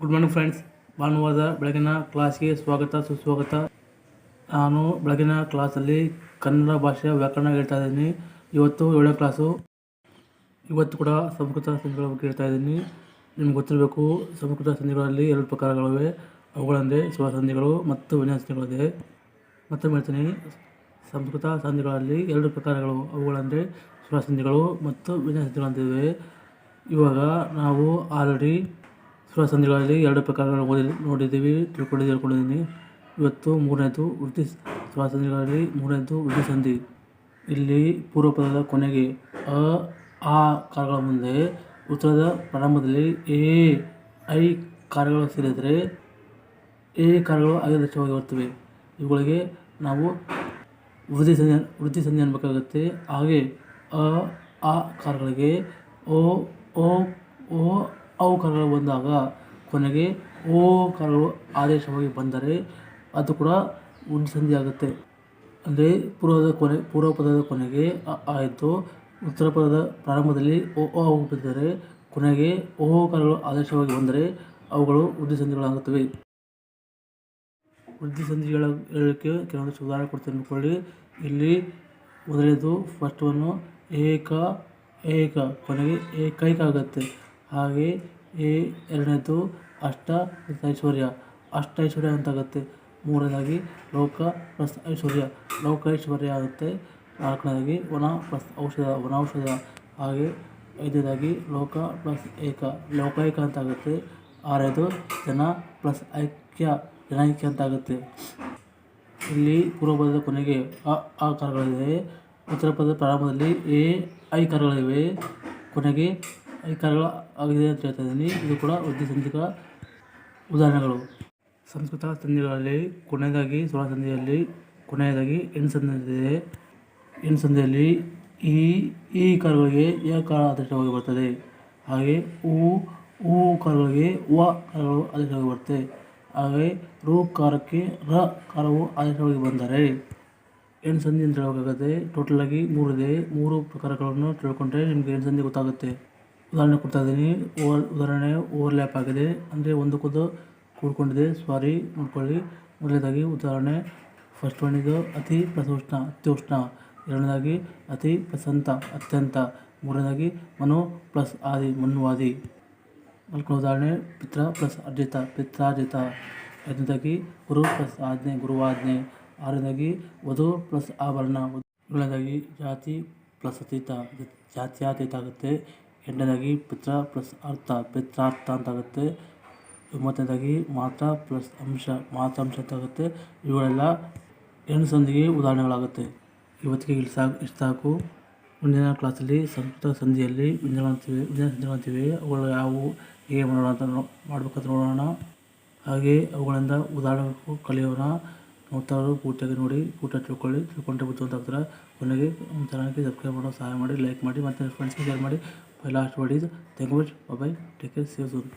Good morning friends ಭಾನುವಾರದ ಬೆಳಗಿನ ಕ್ಲಾಸ್ಗೆ ಸ್ವಾಗತ, ಸುಸ್ವಾಗತ. ನಾನು ಬೆಳಗಿನ ಕ್ಲಾಸಲ್ಲಿ ಕನ್ನಡ ಭಾಷೆಯ ವ್ಯಾಕರಣ ಹೇಳ್ತಾ ಇದ್ದೀನಿ. ಇವತ್ತು ಏಳನೇ ಕ್ಲಾಸು. ಇವತ್ತು ಕೂಡ ಸಂಸ್ಕೃತ ಸಂಧಿಗಳ ಬಗ್ಗೆ ಹೇಳ್ತಾ ಇದ್ದೀನಿ. ನಿಮ್ಗೆ ಗೊತ್ತಿರಬೇಕು, ಸಂಸ್ಕೃತ ಸಂಧಿಗಳಲ್ಲಿ ಎರಡು ಪ್ರಕಾರಗಳಿವೆ. ಅವುಗಳಂದರೆ ಸ್ವಸಂಧಿಗಳು ಮತ್ತು ವಿನ್ಯಾಸಗಳಿದೆ ಮತ್ತೊಮ್ಮೆ ಹೇಳ್ತೀನಿ. ಸಂಸ್ಕೃತ ಸಂಧಿಗಳಲ್ಲಿ ಎರಡು ಪ್ರಕಾರಗಳು. ಅವುಗಳಂದರೆ ಸ್ವಸಂಧಿಗಳು ಮತ್ತು ವಿನ್ಯಾಸ ಸಂಧಿಗಳಂತಿವೆ. ಇವಾಗ ನಾವು ಆಲ್ರೆಡಿ ಸ್ವಸಂಧಿಗಳಲ್ಲಿ ಎರಡು ಪ್ರಕಾರಗಳು ಓದಿ ನೋಡಿದ್ದೀವಿ, ತಿಳ್ಕೊಂಡು ತಿಳ್ಕೊಂಡಿದ್ದೀನಿ ಇವತ್ತು ಮೂರನೇದು ವೃತ್ತಿ ಸ್ವಸಂಧಿಗಳಲ್ಲಿ ಮೂರನೇದು ವೃತ್ತಿ ಸಂಧಿ. ಇಲ್ಲಿ ಪೂರ್ವಪದದ ಕೊನೆಗೆ ಅ, ಆ ಕಾರಗಳ ಮುಂದೆ ಉತ್ತರದ ಪ್ರಾರಂಭದಲ್ಲಿ ಎ, ಐ ಕಾರಗಳು ಸೇರಿದರೆ ಎ ಕಾರಗಳು ಅಗತ್ಯವಾಗಿ ಬರ್ತವೆ ಇವುಗಳಿಗೆ ನಾವು ವೃದ್ಧಿ ಸಂಧಿ ವೃದ್ಧಿ ಸಂಧಿ ಅನ್ಬೇಕಾಗುತ್ತೆ. ಹಾಗೆ ಅ, ಆ ಕಾರಗಳಿಗೆ ಓ ಓ ಓ ಅವು ಕರಗಳು ಬಂದಾಗ ಕೊನೆಗೆ ಓ ಕರಗಳು ಆದೇಶವಾಗಿ ಬಂದರೆ ಅದು ಕೂಡ ಸಂಧಿ ಆಗುತ್ತೆ. ಅಂದರೆ ಪೂರ್ವದ ಕೊನೆ ಪೂರ್ವ ಪದದ ಕೊನೆಗೆ ಆಯಿತು ಆ ಉತ್ತರ ಪದದ ಪ್ರಾರಂಭದಲ್ಲಿ ಓ ಅವು ಬಿದ್ದರೆ ಕೊನೆಗೆ ಓ ಕಾರಗಳು ಆದೇಶವಾಗಿ ಬಂದರೆ ಅವುಗಳು ವೃದ್ಧಿ ಸಂಧಿಗಳಾಗುತ್ತವೆ ವೃದ್ಧಿ ಸಂಧಿಗಳ ಹೇಳಲಿಕ್ಕೆ ಕೆಲವೊಂದಿಷ್ಟು ಉದಾಹರಣೆ ಕೊಡ್ತೀನಿ ಅಂದ್ಕೊಳ್ಳಿ. ಇಲ್ಲಿ ಮೊದಲನೇದು ಫಸ್ಟ್ ಒನ್ನು ಏಕ ಏಕ, ಕೊನೆಗೆ ಏಕೈಕ ಆಗುತ್ತೆ. ಹಾಗೆ ಎ ಎರಡನೇದು ಅಷ್ಟ ಪ್ಲಸ್ ಐಶ್ವರ್ಯ. ಅಷ್ಟ ಐಶ್ವರ್ಯ ಅಂತ ಆಗುತ್ತೆ ಮೂರನೇದಾಗಿ ಲೋಕ ಪ್ಲಸ್ ಐಶ್ವರ್ಯ. ಲೋಕೈಶ್ವರ್ಯ ಆಗುತ್ತೆ. ನಾಲ್ಕನೇದಾಗಿ ವನ ಪ್ಲಸ್ ಔಷಧ ವನೌಷಧ ಹಾಗೆ ಐದನೇದಾಗಿ ಲೋಕ ಪ್ಲಸ್ ಏಕ. ಲೋಕೈಕ ಅಂತ ಆಗುತ್ತೆ ಆರನೇದು ಜನ ಪ್ಲಸ್ ಐಕ್ಯ. ಜನೈಕ್ಯ ಅಂತ ಆಗುತ್ತೆ ಇಲ್ಲಿ ಪೂರ್ವಪದದ ಕೊನೆಗೆ ಅ ಆ ಕಾರಗಳಿವೆ ಉತ್ತರ ಪದದ ಪ್ರಾರಂಭದಲ್ಲಿ ಎ, ಐ ಕಾರಗಳಿವೆ ಕೊನೆಗೆ ಕಾರಗಳು ಆಗಿದೆ ಅಂತ ಹೇಳ್ತಾ ಇದ್ದೀನಿ. ಇದು ಕೂಡ ವೃದ್ಧಿ ಸಂಧಿಗಳ ಉದಾಹರಣೆಗಳು. ಸಂಸ್ಕೃತ ಸಂಧಿಗಳಲ್ಲಿ ಕೊನೆಯದಾಗಿ ಸ್ವರ ಸಂಧಿಯಲ್ಲಿ ಕೊನೆಯದಾಗಿ ಎಣ್ ಸಂಧಿಯಿದೆ ಎನ್ ಸಂಧಿಯಲ್ಲಿ ಈ ಈ ಕಾರುಗಳಿಗೆ ಯ ಕಾರ ಆದೇಶವಾಗಿ ಬರ್ತದೆ. ಹಾಗೆ ಉ ಊ ಕಾರುಗಳಿಗೆ ವ ಕಾರಗಳು ಆದೇಶವಾಗಿ ಬರುತ್ತೆ. ಹಾಗೆ ರೂ ಕಾರಕ್ಕೆ ರ ಕಾರವು ಆದೇಶವಾಗಿ ಬಂದರೆ ಎನ್ ಸಂಧಿ ಅಂತ ಹೇಳಬೇಕಾಗುತ್ತೆ. ಟೋಟಲಾಗಿ ಮೂರಿದೆ ಮೂರು ಪ್ರಕಾರಗಳನ್ನು ತಿಳ್ಕೊಂಡ್ರೆ ನಿಮಗೆ ಎಣ್ ಸಂಧಿ ಗೊತ್ತಾಗುತ್ತೆ. ಉದಾಹರಣೆ ಕೊಡ್ತಾ ಇದ್ದೀನಿ. ಓವರ್ ಉದಾಹರಣೆ ಓವರ್ಲ್ಯಾಪ್ ಆಗಿದೆ. ಅಂದರೆ ಒಂದಕ್ಕೊಂದು ಕೂಡ್ಕೊಂಡಿದೆ. ಸಾರಿ ನೋಡ್ಕೊಳ್ಳಿ. ಮೊದಲನೇದಾಗಿ ಉದಾಹರಣೆ. ಫಸ್ಟ್ ಒನ್ ಇದು ಅತಿ ಪ್ಲಸ್ ಉಷ್ಣ ಅತ್ಯುಷ್ಣ. ಎರಡನೇದಾಗಿ ಅತಿ ಪ್ರಸಂತ, ಅತ್ಯಂತ. ಮೂರನೇದಾಗಿ ಮನೋ ಪ್ಲಸ್ ಆದಿ, ಮನ್ವಾದಿ. ನಾಲ್ಕನೇ ಉದಾಹರಣೆ. ಪಿತ್ರ ಪ್ಲಸ್ ಅರ್ಜಿತ, ಪಿತ್ರಾರ್ಜಿತ. ಐದನೇದಾಗಿ ಗುರು ಪ್ಲಸ್ ಆಜ್ಞೆ, ಗುರುವಾಜ್ಞೆ. ಆರನೇದಾಗಿ ವಧು ಪ್ಲಸ್ ಆಭರಣ. ಏಳನೇದಾಗಿ ಜಾತಿ ಪ್ಲಸ್ ಅತೀತ, ಜಾತ್ಯಾತೀತ ಆಗುತ್ತೆ. ಎಂಟನೇದಾಗಿ ಪಿತ್ರ ಪ್ಲಸ್ ಅರ್ಥ, ಪಿತ್ರಾರ್ಥ ಅಂತ ಆಗುತ್ತೆ ಒಂಬತ್ತನೇದಾಗಿ ಮಾತ್ರ ಪ್ಲಸ್ ಅಂಶ ಮಾತಾಂಶ ಅಂತ ಆಗುತ್ತೆ ಇವುಗಳೆಲ್ಲ ಹೆಣ್ಣು ಸಂಧಿಗೆ ಉದಾಹರಣೆಗಳಾಗುತ್ತೆ. ಇವತ್ತಿಗೆ ಇಲ್ಲಿ ಸಾಕು, ಇಷ್ಟು ಸಾಕು. ಮುಂದಿನ ಕ್ಲಾಸಲ್ಲಿ ಸಂಸ್ಕೃತ ಸಂಧಿಯಲ್ಲಿ ವ್ಯಂಜನಗಳಂತಿವೆ ವ್ಯಂಜನ ಸಂಧಿಗಳಂತಿವೆ. ಅವುಗಳು ಯಾವುವು, ಹೇಗೆ ಮಾಡೋಣ ಅಂತ ಮಾಡ್ಬೇಕಂತ ನೋಡೋಣ. ಹಾಗೆ ಅವುಗಳಿಂದ ಉದಾಹರಣೆ ಕಲಿಯೋಣ. ನೋಡ್ತಾರೋ ಪೂರ್ತಿಯಾಗಿ ನೋಡಿ ಊಟ ತಿಳ್ಕೊಳ್ಳಿ, ತಿಳ್ಕೊಂಡ್ರೆ ಬುದ್ಧಿವಂತ ಆಗ್ತಾರೆ ಕೊನೆಗೆ ಚಾನಲ್ಗೆ ಸಬ್ಸ್ಕ್ರೈಬ್ ಮಾಡೋ, ಸಹಾಯ ಮಾಡಿ ಲೈಕ್ ಮಾಡಿ, ಮತ್ತು ಫ್ರೆಂಡ್ಸ್ಗೆ ಶೇರ್ ಮಾಡಿ. Last word is thank you much bye take care save soon